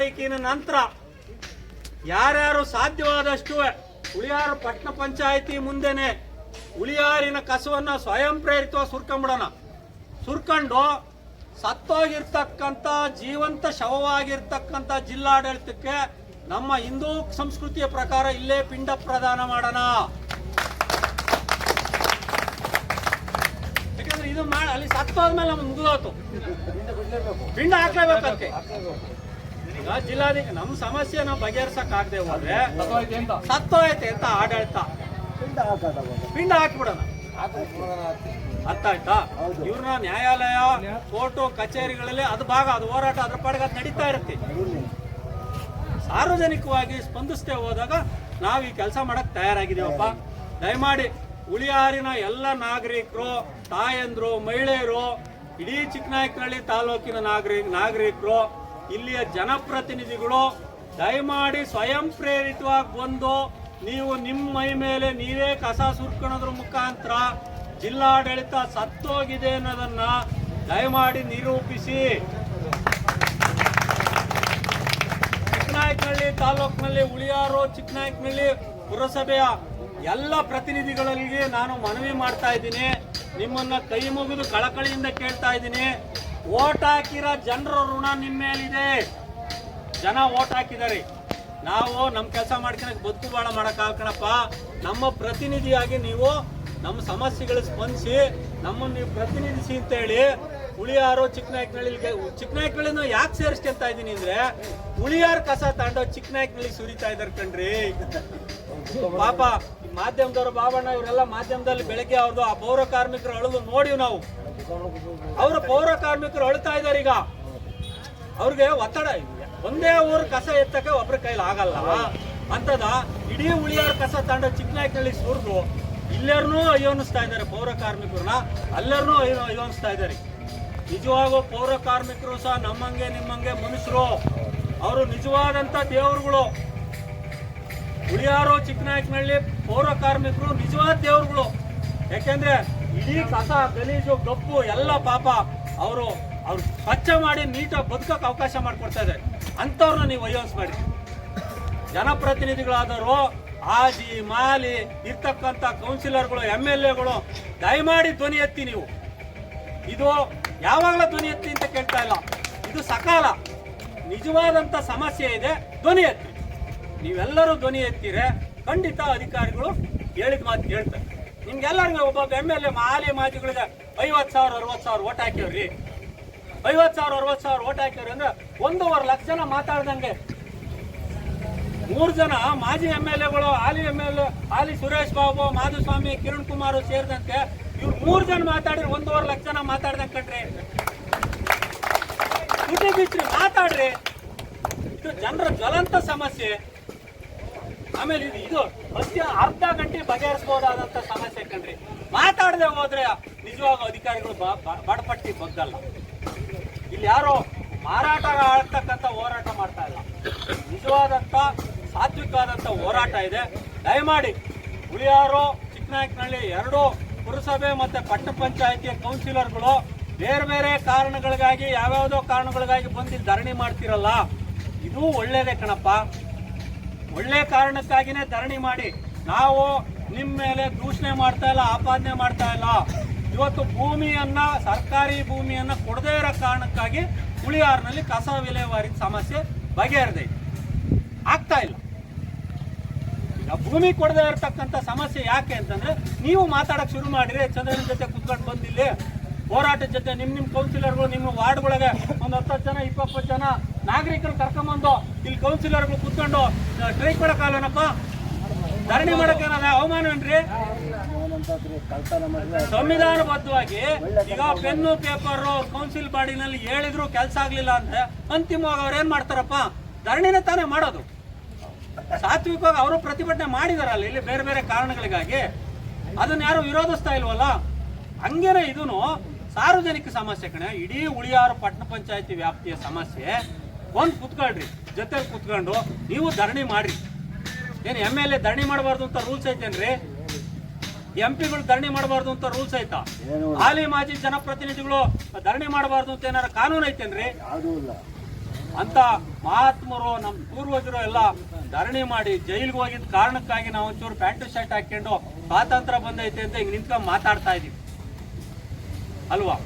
ತಾರೀಕಿನ ನಂತರ ಯಾರ್ಯಾರು ಸಾಧ್ಯವಾದಷ್ಟು ಉಳಿಯಾರು ಪಟ್ಟಣ ಪಂಚಾಯಿತಿ ಮುಂದೆನೆ ಉಳಿಯಾರಿನ ಕಸವನ್ನ ಸ್ವಯಂ ಪ್ರೇರಿತವಾಗಿ ಸುರ್ಕೊಂಬಿಡೋಣ. ಸುರ್ಕೊಂಡು ಸತ್ತೋಗಿರ್ತಕ್ಕಂಥ ಜೀವಂತ ಶವವಾಗಿರ್ತಕ್ಕಂಥ ಜಿಲ್ಲಾಡಳಿತಕ್ಕೆ ನಮ್ಮ ಹಿಂದೂ ಸಂಸ್ಕೃತಿಯ ಪ್ರಕಾರ ಇಲ್ಲೇ ಪಿಂಡ ಪ್ರದಾನ ಮಾಡೋಣ. ಯಾಕಂದ್ರೆ ಇದು ಮಾಡಿ ಅಲ್ಲಿ ಸತ್ತೋದ್ಮೇಲೆ ನಮ್ಗೆ ಮುಗಿದೋತು ಪಿಂಡ ಹಾಕ್ಲೇಬೇಕಂತೆ ಈಗ ಜಿಲ್ಲಾಧಿಕಾರಿ ನಮ್ಮ ಸಮಸ್ಯೆ ನಾವು ಬಗೆಹರ್ಸಕ್ ಆಗದೆ ಹೋದ್ರೆ ಸತ್ತೋಯ್ತೆ ಅಂತ ಆಡಳಿತ? ಪಿಂಡ ಹಾಕ್ಬಿಡೋಣ. ಅರ್ಥ ಆಯ್ತಾ? ಇವ್ರನ್ನ ನ್ಯಾಯಾಲಯ ಕೋರ್ಟು ಕಚೇರಿಗಳಲ್ಲಿ ಅದು ಭಾಗ ಅದು ಹೋರಾಟ ಅದ್ರ ಪಾಡಿಗೆ ಅದು ನಡೀತಾ ಇರುತ್ತೆ. ಸಾರ್ವಜನಿಕವಾಗಿ ಸ್ಪಂದಿಸ್ತೇ ಹೋದಾಗ ನಾವು ಈ ಕೆಲಸ ಮಾಡಕ್ ತಯಾರಾಗಿದ್ದೀವಪ್ಪ ದಯಮಾಡಿ ಉಳಿಯಾರಿನ ಎಲ್ಲ ನಾಗರಿಕರು ತಾಯಂದ್ರು ಮಹಿಳೆಯರು ಇಡೀ ಚಿಕ್ಕನಾಯಕನಹಳ್ಳಿ ತಾಲೂಕಿನ ನಾಗರಿಕ ನಾಗರಿಕರು ಇಲ್ಲಿಯ ಜನಪ್ರತಿನಿಧಿಗಳು ದಯಮಾಡಿ ಸ್ವಯಂ ಪ್ರೇರಿತವಾಗಿ ಬಂದು ನೀವು ನಿಮ್ಮ ಮೈ ಮೇಲೆ ನೀವೇ ಕಸ ಸುರ್ಕೊಳೋದ್ರ ಮುಖಾಂತರ ಜಿಲ್ಲಾಡಳಿತ ಸತ್ತೋಗಿದೆ ಅನ್ನೋದನ್ನ ದಯಮಾಡಿ ನಿರೂಪಿಸಿ. ಚಿಕ್ಕನಾಯಕನಹಳ್ಳಿ ತಾಲೂಕಿನಲ್ಲಿ ಉಳಿಯಾರು, ಚಿಕ್ಕನಾಯಕನಹಳ್ಳಿ ಪುರಸಭೆಯ ಎಲ್ಲ ಪ್ರತಿನಿಧಿಗಳಿಗೆ ನಾನು ಮನವಿ ಮಾಡ್ತಾ ಇದ್ದೀನಿ. ನಿಮ್ಮನ್ನ ಕೈ ಮುಗಿದು ಕಳಕಳಿಯಿಂದ ಕೇಳ್ತಾ ಇದ್ದೀನಿ. ಓಟ್ ಹಾಕಿರೋ ಜನರ ಋಣ ನಿಮ್ಮ ಮೇಲಿದೆ. ಜನ ಓಟ್ ಹಾಕಿದ್ದಾರೆ. ನಾವು ನಮ್ಮ ಕೆಲಸ ಮಾಡ್ಕೊಳಕ್ ಬದುಕು ಬಾಳ ಮಾಡೋಕ್ಕಾಗಣಪ್ಪ ನಮ್ಮ ಪ್ರತಿನಿಧಿಯಾಗಿ ನೀವು ನಮ್ಮ ಸಮಸ್ಯೆಗಳು ಸ್ಪಂದಿಸಿ, ನಮ್ಮನ್ನು ನೀವು ಪ್ರತಿನಿಧಿಸಿ ಅಂತ ಹೇಳಿ ಉಳಿಯಾರು ಚಿಕ್ಕನಾಯಕನಹಳ್ಳಿಗೆ, ಚಿಕ್ಕನಾಯಕನಹಳ್ಳಿನ ಯಾಕೆ ಸೇರಿಸ್ಕೊಂತ ಇದ್ದೀನಿ ಅಂದ್ರೆ, ಹುಳಿಯಾರು ಕಸ ತಗೊಂಡು ಚಿಕ್ಕನಾಯಕನಹಳ್ಳಿ ಸುರಿತಾ ಇದ್ದಾರೆ ಕಣ್ರಿ. ಪಾಪ ಮಾಧ್ಯಮದವರು ಬಾಬಣ್ಣ, ಇವರೆಲ್ಲ ಮಾಧ್ಯಮದಲ್ಲಿ ಬೆಳಗ್ಗೆ ಅವ್ರದ್ದು ಆ ಪೌರ ಕಾರ್ಮಿಕರು ಅಳದು ನೋಡಿವ್ ನಾವು. ಅವ್ರ ಪೌರ ಕಾರ್ಮಿಕರು ಅಳ್ತಾ ಇದಾರೆ ಈಗ. ಅವ್ರಿಗೆ ಒತ್ತಡ ಒಂದೇ ಊರು ಕಸ ಎತ್ತಕ್ಕೆ ಒಬ್ರ ಕೈಲಿ ಆಗಲ್ಲ. ಅಂತದ ಇಡೀ ಉಳಿಯಾರ ಕಸ ತಂಡ ಚಿಕ್ಕನಾಯಕನಹಳ್ಳಿ ಸುರಿದು ಇಲ್ಲರೂ ಅಯ್ಯೋನಿಸ್ತಾ ಇದ್ದಾರೆ ಪೌರ ಕಾರ್ಮಿಕರನ್ನ. ಅಲ್ಲರೂ ಅಯ್ಯೋ ಅಯ್ಯೋನಿಸ್ತಾ ಇದ್ದಾರೆ. ನಿಜವಾಗೂ ಪೌರ ಕಾರ್ಮಿಕರು ಸಹ ನಮ್ಮಂಗೆ, ನಿಮ್ಮಂಗೆ ಮನುಷ್ಯರು. ಅವರು ನಿಜವಾದಂತ ದೇವರುಗಳು. ಉಳಿಯಾರು ಚಿಕ್ಕನಾಯಕನಹಳ್ಳಿ ಪೌರ ಕಾರ್ಮಿಕರು ನಿಜವಾದ ದೇವರುಗಳು. ಯಾಕೆಂದ್ರೆ ಇಡೀ ಕಸ ಗಲೀಜು ಗಬ್ಬು ಎಲ್ಲ ಪಾಪ ಅವರು ಅವ್ರು ಸ್ವಚ್ಛ ಮಾಡಿ ನೀಟಾಗಿ ಬದುಕಕ್ಕೆ ಅವಕಾಶ ಮಾಡಿಕೊಡ್ತಾ ಇದೆ ಅಂಥವ್ರನ್ನ ನೀವು ವಯೋಸ್ಬೇಡಿ ಜನಪ್ರತಿನಿಧಿಗಳಾದವರು ಆಜಿ ಮಾಲಿ, ಇರ್ತಕ್ಕಂಥ ಕೌನ್ಸಿಲರ್ಗಳು, ಎಂ ಎಲ್ ಎಗಳು, ದಯಮಾಡಿ ಧ್ವನಿ ಎತ್ತಿ ನೀವು. ಇದು ಯಾವಾಗಲೂ ಧ್ವನಿ ಎತ್ತಿ ಅಂತ ಕೇಳ್ತಾ ಇಲ್ಲ. ಇದು ಸಕಾಲ. ನಿಜವಾದಂಥ ಸಮಸ್ಯೆ ಇದೆ, ಧ್ವನಿ ಎತ್ತಿ. ನೀವೆಲ್ಲರೂ ಧ್ವನಿ ಎತ್ತಿರೆ ಖಂಡಿತ ಅಧಿಕಾರಿಗಳು ಹೇಳಿದ ಮಾತು ಕೇಳ್ತಾರೆ. ನಿಮ್ಗೆಲ್ಲರಿಗೂ ಒಬ್ಬ ಎಂ ಎಲ್ ಎ ಮಾಲಿ ಮಾಜಿಗಳಿಗೆ ಐವತ್ತು ಸಾವಿರ, ಅರವತ್ತು ಸಾವಿರ ಓಟ್ ಹಾಕ್ಯವ್ರಿ. ಐವತ್ತು ಸಾವಿರ, ಅರವತ್ತು ಸಾವಿರ ಓಟ್ ಹಾಕ್ಯವ್ರಿ ಅಂದ್ರೆ ಒಂದೂವರೆ ಲಕ್ಷ ಜನ ಮಾತಾಡ್ದಂಗೆ. ಮೂರು ಜನ ಮಾಜಿ ಎಂ ಎಲ್ ಎಗಳು ಹಾಲಿ ಎಂ ಎಲ್ ಹಾಲಿ ಸುರೇಶ್ ಬಾಬು, ಮಾಧುಸ್ವಾಮಿ, ಕಿರಣ್ ಕುಮಾರ್ ಸೇರಿದಂತೆ ಇವ್ರು ಮೂರು ಜನ ಮಾತಾಡ್ರಿ ಒಂದೂವರೆ ಲಕ್ಷ ಜನ ಮಾತಾಡ್ದಂಗೆ ಕಣ್ರಿ ಬಿಟ್ಟು ಬಿಟ್ರಿ ಮಾತಾಡ್ರಿ. ಇದು ಜನರ ಜ್ವಲಂತ ಸಮಸ್ಯೆ. ಆಮೇಲೆ ಇದು ಅತ್ಯ ಅರ್ಧ ಗಂಟೆ ಬಗೆಹರಿಸಬಹುದಾದಂತ ಸಮಸ್ಯೆ ಕಣ್ರಿ ಮಾತಾಡದೆ ಹೋದ್ರೆ ನಿಜವಾಗ ಅಧಿಕಾರಿಗಳು ಬಡಪಟ್ಟಿ ಬಗ್ಗಲ್ಲ ಇಲ್ಲಿ ಯಾರು ಮಾರಾಟ ಆಗ್ತಕ್ಕಂಥ ಹೋರಾಟ ಮಾಡ್ತಾ ಇಲ್ಲ. ನಿಜವಾದಂತ ಸಾತ್ವಿಕವಾದಂತ ಹೋರಾಟ ಇದೆ. ದಯಮಾಡಿ ಹುಳಿಯಾರು, ಚಿಕ್ಕನಾಯಕನಹಳ್ಳಿ ಎರಡು ಪುರಸಭೆ ಮತ್ತೆ ಪಟ್ಟಣ ಪಂಚಾಯಿತಿಯ ಕೌನ್ಸಿಲರ್ಗಳು ಬೇರೆ ಬೇರೆ ಕಾರಣಗಳಿಗಾಗಿ, ಯಾವ್ಯಾವುದೋ ಕಾರಣಗಳಿಗಾಗಿ ಬಂದು ಧರಣಿ ಮಾಡ್ತಿರಲ್ಲ. ಇದು ಒಳ್ಳೇದೇ ಕಣಪ್ಪ. ಒಳ್ಳೆ ಕಾರಣಕ್ಕಾಗಿನೇ ಧರಣಿ ಮಾಡಿ. ನಾವು ನಿಮ್ಮ ಮೇಲೆ ದೂಷಣೆ ಮಾಡ್ತಾ ಇಲ್ಲ, ಆಪಾದನೆ ಮಾಡ್ತಾ ಇಲ್ಲ. ಇವತ್ತು ಭೂಮಿಯನ್ನ, ಸರ್ಕಾರಿ ಭೂಮಿಯನ್ನ ಕೊಡದೇ ಇರೋ ಕಾರಣಕ್ಕಾಗಿ ಹುಳಿಯಾರ್ನಲ್ಲಿ ಕಸ ವಿಲೇವಾರಿ ಸಮಸ್ಯೆ ಬಗೆಹರಿದೆ. ಆಗ್ತಾ ಇಲ್ಲ. ಈಗ ಭೂಮಿ ಕೊಡದೇ ಇರತಕ್ಕಂಥ ಸಮಸ್ಯೆ ಯಾಕೆ ಅಂತಂದ್ರೆ, ನೀವು ಮಾತಾಡಕ್ ಶುರು ಮಾಡಿರಿ, ಚಂದ್ರನ ಜೊತೆ ಕುತ್ಕೊಂಡು ಬಂದಿಲ್ಲಿ. ಹೋರಾಟದ ಜೊತೆ ನಿಮ್ ನಿಮ್ ಕೌನ್ಸಿಲರ್ಗಳು, ನಿಮ್ಮ ವಾರ್ಡ್ಗಳಿಗೆ ಒಂದು ಹತ್ತತ್ತು ಜನ, ಇಪ್ಪತ್ತು ಜನ ನಾಗರಿಕರು ಕರ್ಕೊಂಬಂದು ಇಲ್ಲಿ ಕೌನ್ಸಿಲರ್ಗಳು ಕುತ್ಕೊಂಡು ಸ್ಟ್ರೈಕ್ ಮಾಡಕ್ಕಾಗಲ್ಲನಪ್ಪ ಧರಣಿ ಮಾಡಕ್ಕೆ ಅವಮಾನವೇನ್ರಿ ಸಂವಿಧಾನಬದ್ಧವಾಗಿ ಈಗ ಪೆನ್ನು, ಪೇಪರ್, ಕೌನ್ಸಿಲ್ ಬಾಡಿನಲ್ಲಿ ಹೇಳಿದ್ರು ಕೆಲಸ ಆಗ್ಲಿಲ್ಲ ಅಂದ್ರೆ ಅಂತಿಮವಾಗಿ ಅವ್ರು ಏನ್ ಮಾಡ್ತಾರಪ್ಪ? ಧರಣಿನೇ ತಾನೇ ಮಾಡೋದು. ಸಾತ್ವಿಕವಾಗಿ ಅವರು ಪ್ರತಿಭಟನೆ ಮಾಡಿದಾರಲ್ಲ, ಇಲ್ಲಿ ಬೇರೆ ಬೇರೆ ಕಾರಣಗಳಿಗಾಗಿ. ಅದನ್ನ ಯಾರು ವಿರೋಧಿಸ್ತಾ ಇಲ್ವಲ್ಲ? ಹಂಗೇನೆ ಇದೂನು. ಸಾರ್ವಜನಿಕ ಸಮಸ್ಯೆ ಕಣ ಇಡೀ ಉಳಿಯಾರು ಪಟ್ಟಣ ಪಂಚಾಯತಿ ವ್ಯಾಪ್ತಿಯ ಸಮಸ್ಯೆ. ಒಂದ್ ಕುತ್ಕೊಳ್ರಿ ಜೊತೆಲಿ ಕುತ್ಕೊಂಡು ನೀವು ಧರಣಿ ಮಾಡ್ರಿ. ಏನು ಎಂ ಎಲ್ ಎ ಧರಣಿ ಮಾಡಬಾರ್ದು ಅಂತ ರೂಲ್ಸ್ ಐತೇನ್ರಿ? ಎಂ ಪಿಗಳು ಧರಣಿ ಮಾಡಬಾರ್ದು ಅಂತ ರೂಲ್ಸ್ ಐತಾ? ಹಾಲಿ ಮಾಜಿ ಜನಪ್ರತಿನಿಧಿಗಳು ಧರಣಿ ಮಾಡಬಾರ್ದು ಅಂತ ಏನಾರ ಕಾನೂನು ಐತೇನ್ರಿ? ಅಂತ ಮಹಾತ್ಮರು ನಮ್ಮ ಪೂರ್ವಜರು ಎಲ್ಲ ಧರಣಿ ಮಾಡಿ ಜೈಲಿಗೆ ಹೋಗಿದ್ದ ಕಾರಣಕ್ಕಾಗಿ ನಾವು ಒಂಚೂರು ಪ್ಯಾಂಟು ಶರ್ಟ್ ಹಾಕೊಂಡು ಸ್ವಾತಂತ್ರ್ಯ ಬಂದೈತೆ ಅಂತ ಹಿಂಗೆ ನಿಂತ್ಕೊಂಡು ಮಾತಾಡ್ತಾ ಇದೀವಿ. ಅಲ್ವಾ